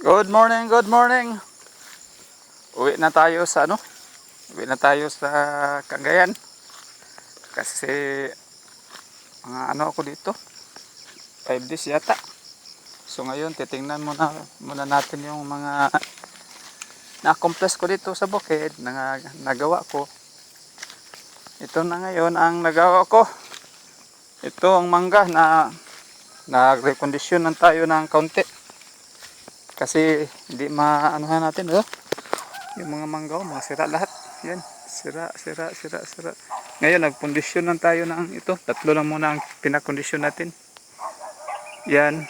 Good morning, good morning. Uwi na tayo sa ano? Uwi na tayo sa Cagayan. Kasi mga ano ako dito. 5 days yata. So ngayon titingnan muna muna natin yung mga na-accomplish ko dito sa bukid na nagawa ko. Ito na ngayon ang nagawa ko. Ito ang mangga na nag-recondition tayo ng kaunti. Kasi hindi maanuhan natin, oh. Yung mga mangga, oh, mga sira lahat. Yan, sira, sira, sira, sira. Ngayon, nagkondisyon lang tayo ng ito. Tatlo lang muna ang pinakondisyon natin. Yan.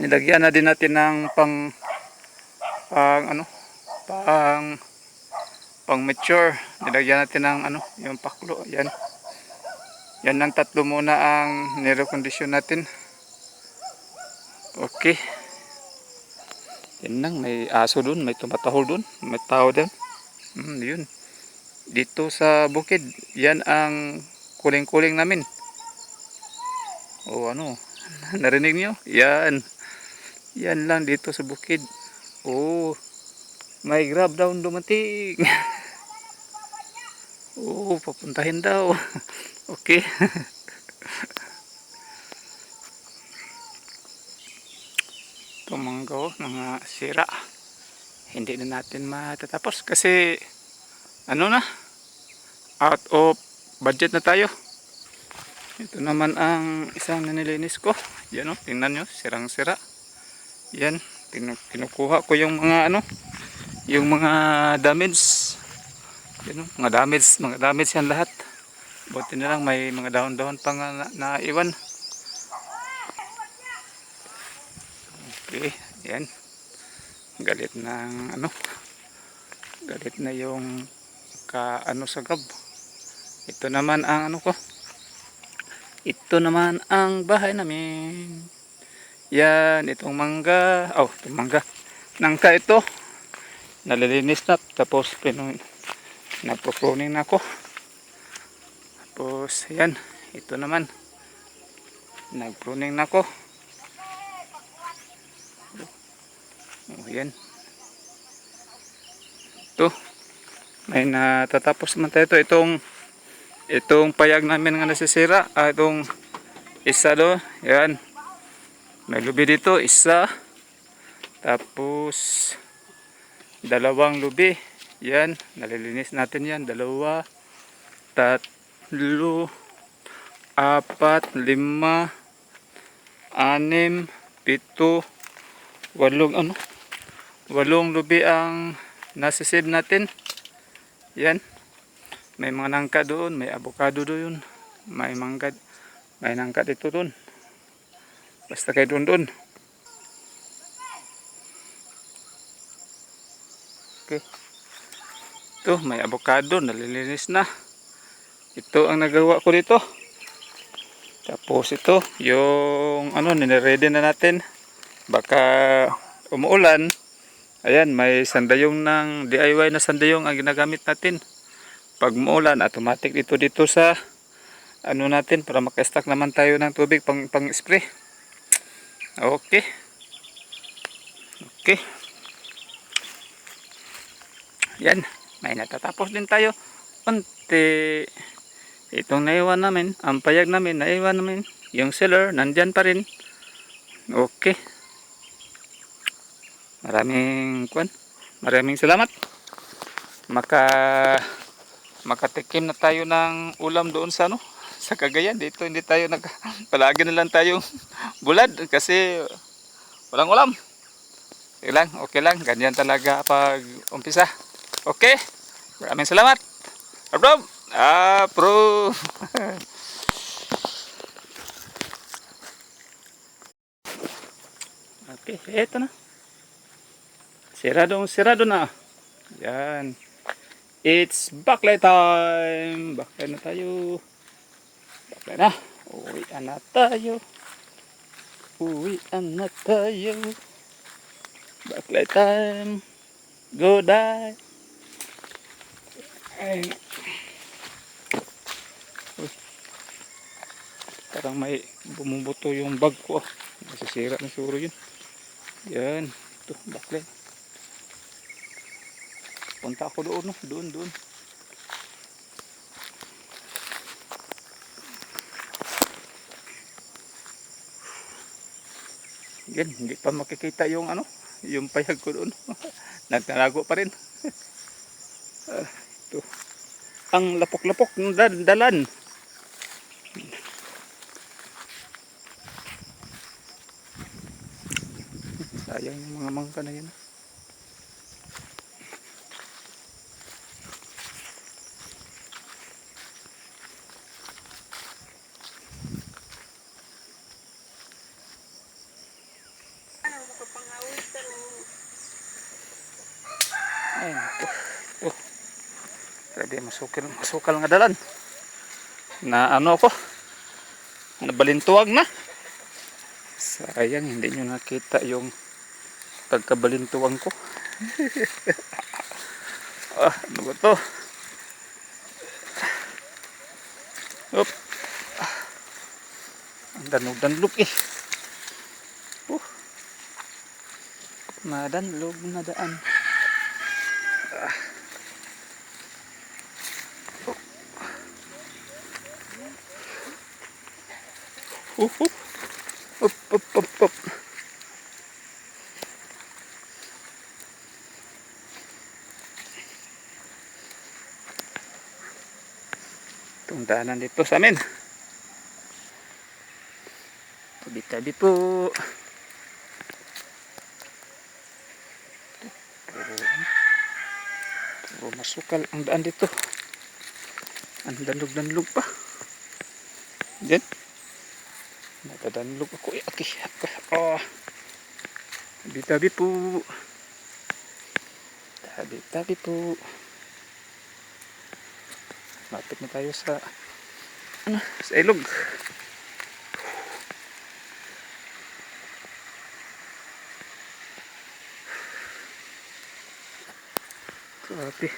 Nilagyan na din natin ng pang pang ano, pang pang mature. Nilagyan natin ng ano, yung paklo. Yan. Yan ang tatlo muna ang nire-condition natin. Okay. Yan lang, may aso dun, may tumatahol dun, may tao dun. Hmm, yun. Dito sa bukid, yan ang kuling-kuling namin. O ano, narinig nyo? Yan. Yan lang dito sa bukid. Oh, may grab down dumating. Oo, papuntahin daw. okay. Manggo, mga sira. Hindi na natin matatapos kasi ano na, out of budget na tayo. Ito naman ang isang nanilinis ko. Yan o, tingnan nyo, sirang-sira. Yan, pinu- kinukuha ko yung mga ano, yung mga damage. Yan o, mga damage, mga damage yan lahat. Buti na lang may mga dahon-dahon pang na, naiwan. Okay, yan. Galit ng ano, galit na yung ka ano sa gab. Ito naman ang ano ko. Ito naman ang bahay namin. Yan, itong mangga. Oh, itong mangga. Nangka ito. Nalilinis na. Tapos, pinu napropruning na ako. Tapos, yan. Ito naman. Nagpruning na ako. Oh, yan. Ito. May natatapos naman tayo ito. Itong itong payag namin nga nasisira. Ah, itong isa do. Yan. May lubi dito. Isa. Tapos dalawang lubi. Yan. Nalilinis natin yan. Dalawa. Tatlo. Apat. Lima. Anim. Pito. Walong ano? Walong lubi ang nasisave natin. Yan. May mga nangka doon, may avocado doon, may mangga, may nangka dito doon. Basta kayo doon doon. Okay. Ito, may avocado, nalilinis na. Ito ang nagawa ko dito. Tapos ito, yung ano, niready na natin. Baka umuulan. Ayan, may sandayong ng DIY na sandayong ang ginagamit natin. Pag muulan automatic dito dito sa ano natin para maka-stack naman tayo ng tubig pang pang spray. Okay. Okay. Yan may natatapos din tayo. Unti. Itong naiwan namin ang payag namin naiwan namin yung seller nandyan pa rin. Okay maraming kwan. Maraming salamat. Maka makatikim na tayo ng ulam doon sa ano sa Cagayan. Dito hindi tayo nag palagi na lang tayong bulad kasi walang ulam. Okay lang okay lang. Ganyan talaga pag umpisa. Okay? Maraming salamat. Approve approve. Okay eto na sirado sirado na yan It's backlight time! Backlight na tayo. Backlight na. Uwian na tayo. Uwian na tayo. Backlight time. Go die. Ay. Uy. Parang may bumubuto yung bag ko. ah. Nasisira na siguro yun. Yan. Ito, backlit. Punta ako doon, no? Doon, doon. Yan, hindi pa makikita yung ano, yung payag ko doon. Nagtalago pa rin. Ah, ito. Ang lapok-lapok ng dal- dalan. Sayang yung mga mangka na yun. Pwede masukal, masukal nga dalan. Na ano ako? Nabalintuwag na. Sayang, hindi nyo nakita yung pagkabalintuwang ko. ah, ano ba to? Up. Ah. Ang danog-danlog eh. Uh. Madanlog na daan. Up, up. Up, up, up. Itong daanan dito sa amin. Tabi-tabi po. Puro masukal ang daan dito. Ang danlog-danlog pa. Diyan. Natadanlog ako. Eh, okay. Oh. Tabi-tabi po. Tabi-tabi po. Lapit na tayo sa ano, sa ilog. Grabe.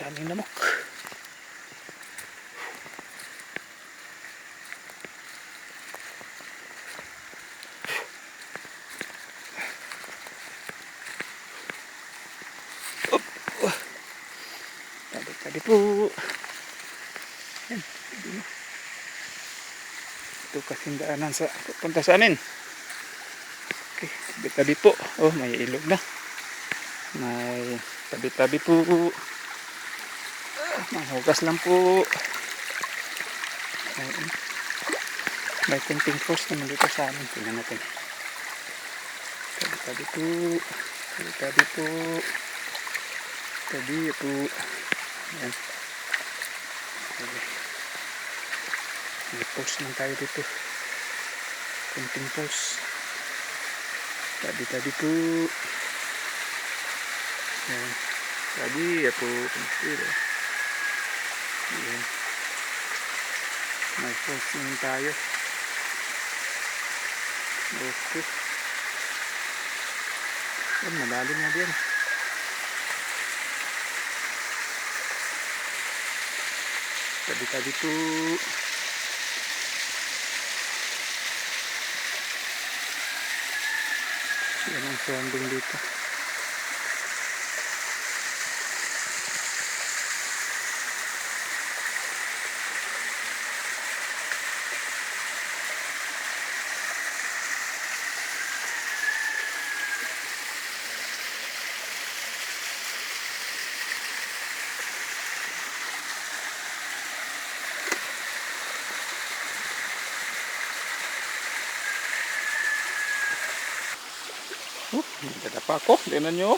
Daming lamok. Up. Oh. Tabi-tabi po. Tabi. Ito kasing daanan sa pupunta sa amin. Okay. Tabi-tabi po. Oh, may ilog na. May tabi-tabi po. Mahugas lang po. May, may kunting post naman dito sa amin. Tingnan natin. Tabi-tabi po. Tabi-tabi po. Tabi po. Ayan. May post lang tayo dito. Kunting post. Tabi-tabi po. Ayan. Tabi po. Kunting Ayan. May post lang tayo. Okay. Ayan, malalim na din. Tabi-tabi po. Yan ang surrounding dito. Oh, nadadapa ako. Tingnan nyo.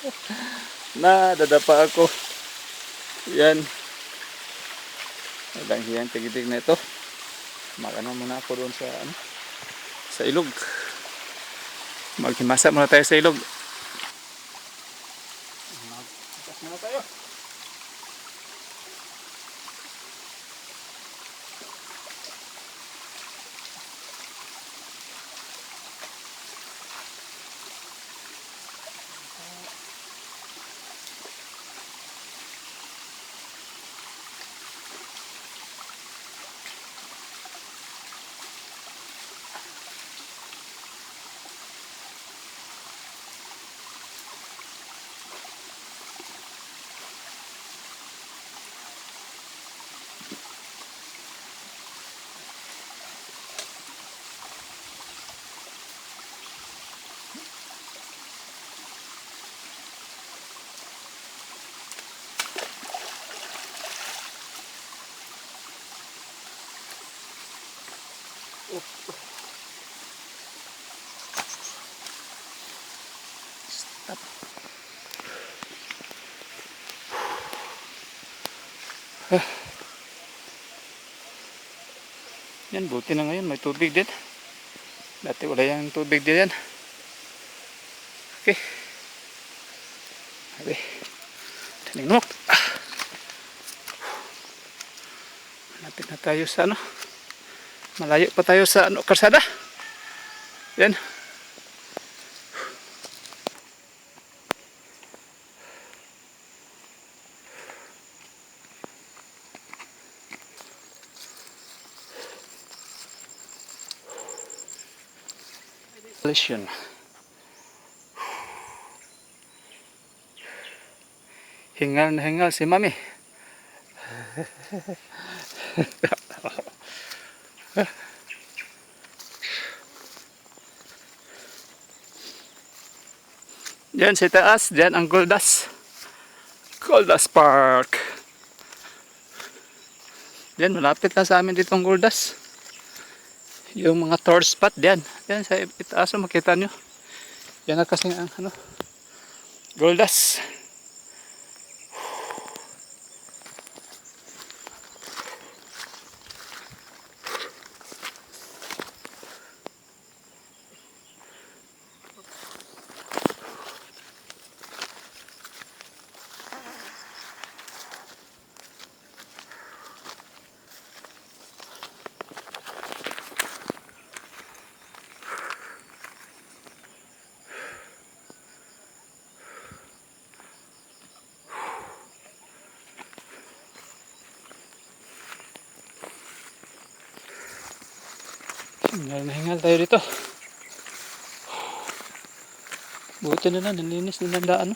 nadadapa ako. Yan. Walang hiyang tigitig na ito. Magano muna ako doon sa ano, sa ilog. Maghimasa muna tayo sa ilog. Maghimas muna tayo. Yan, buti na ngayon. May tubig din. Dati wala yung tubig din yan. Okay. Sabi. Taninok. Ah. Malapit na tayo sa ano. Malayo pa tayo sa ano, karsada. Yan. Listen. Hingal na hingal si Mami. Diyan sa taas, diyan ang Goldas. Goldas Park. Diyan, malapit na sa amin dito ang Goldas. Yung mga tourist spot diyan. Diyan sa itaas, makita nyo. Yan na kasi ang ano, Goldas. Hingal na hingal tayo dito. Buti na lang, nalinis din ang daan.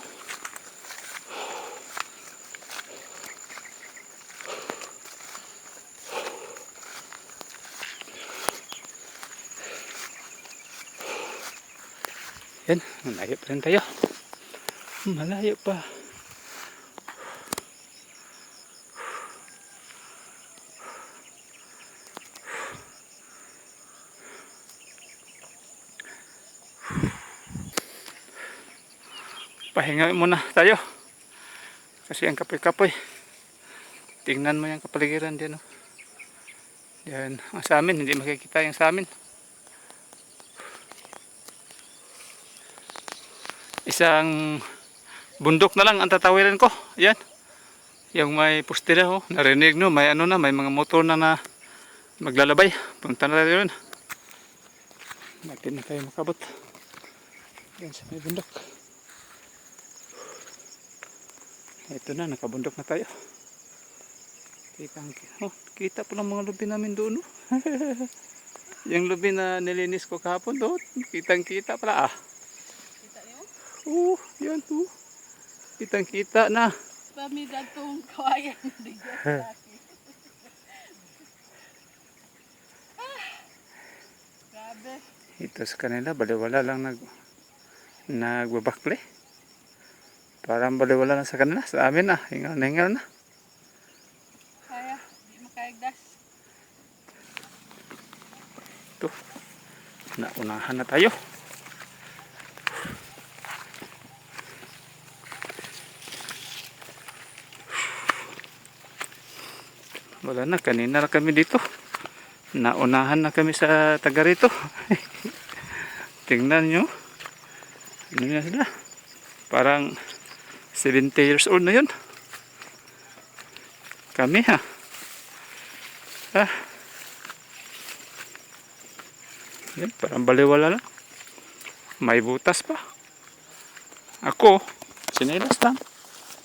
Yan, malayo pa rin tayo. Malayo pa. Pahinga muna tayo. Kasi ang kapoy-kapoy. Tingnan mo yung kapaligiran dyan. Oh. Yan. Ang sa amin, hindi makikita yung sa amin. Isang bundok na lang ang tatawiran ko. Yan. Yung may poste na. Oh. Narinig no. May ano na. May mga motor na na maglalabay. Punta na tayo yun. Natin na tayo makabot. Yan sa may bundok. Ito na, nakabundok na tayo. Kita, oh, kita po ng mga lubi namin doon. Oh. yung lubi na nilinis ko kahapon doon. Kitang kita pala ah. Kita niyo? Oo, yan to. Kitang kita na. Pamidad tong kawayan. Laki. Ah, Grabe. Ito sa kanila, baliwala lang nag nagbabakle. Parang baliwala lang sa kanila. Sa amin na, hingal na hingal na. Kaya, di makaigdas. Ito. Naunahan na tayo. Wala na, kanina na kami dito. Naunahan na kami sa taga rito. Tingnan nyo. Ano na sila? Parang 70 years old na yun. Kami ha. Ah. Yan, parang baliwala lang. May butas pa. Ako, sinilas lang.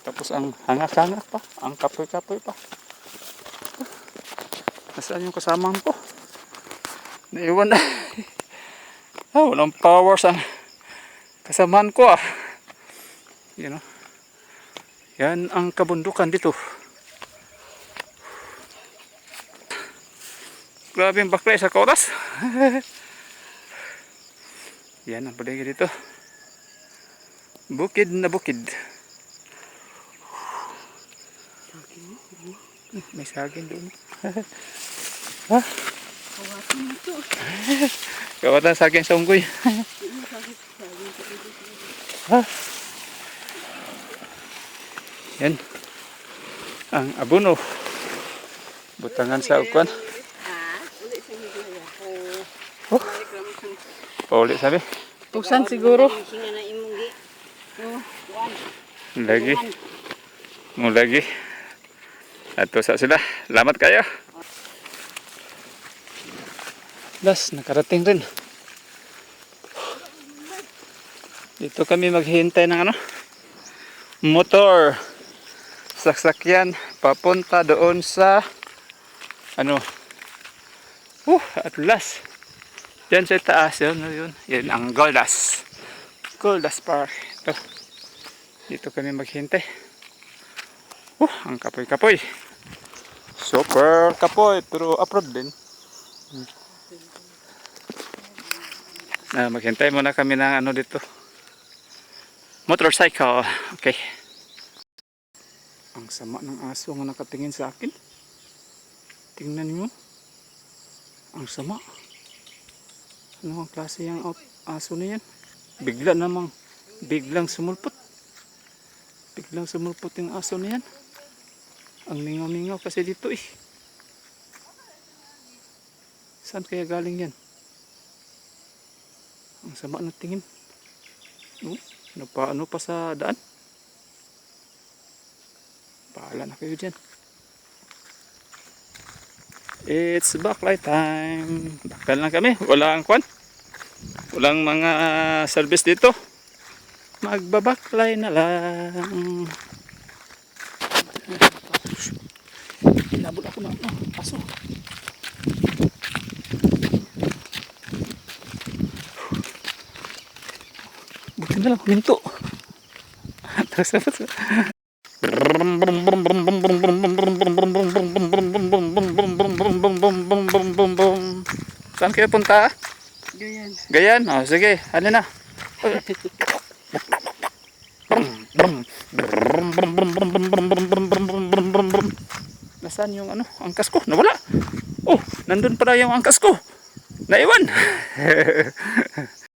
Tapos ang hangak-hangak pa. Ang kapoy-kapoy pa. Nasaan yung kasamahan ko? Naiwan na. ah, walang powers ang kasamahan ko ah. You know. Yan ang kabundukan dito. Grabe yung bakla sa kauras. Yan ang paligid dito. Bukid na bukid. May saging doon. Ito. Kawatan saging sa unggoy. Sakit. Sabi ko, Ha? Yan. Ang abono. Butangan sa kaya. Oh. Pauli sabi. Tusan siguro. Lagi. Mo lagi. Ato sa sila. Salamat kayo. Das, nakarating rin. Dito kami maghihintay ng ano? Motor. Saksakyan. Papunta doon sa ano? Uh, Atlas. Yan sa taas. Yun, yun. Yan ang Goldas. Goldas Park. Ito. Dito kami maghintay. Uh, ang kapoy-kapoy. Super kapoy, pero approved din. Ah, maghintay muna kami ng ano dito. Motorcycle. Okay. Ang sama ng aso nga nakatingin sa akin. Tingnan niyo. Ang sama. Ano ang klase yung aso na yan? Bigla namang, biglang sumulpot. Biglang sumulpot yung aso na yan. Ang mingaw-mingaw kasi dito eh. Saan kaya galing yan? Ang sama ng tingin. No? Ano pa, ano pa sa daan? Bahala na kayo dyan. It's backlight time. Bakal lang kami. Walang kwan. Walang mga service dito. Magbabaklay na lang. Inabot ako na. Oh, paso. Buti na lang, huminto. Tapos tapos. Saan kayo punta? Ganyan. Gayan? Oh, sige, ano na? Nasaan yung ano, angkas ko? Nawala. Oh, nandun pala yung angkas ko. Naiwan.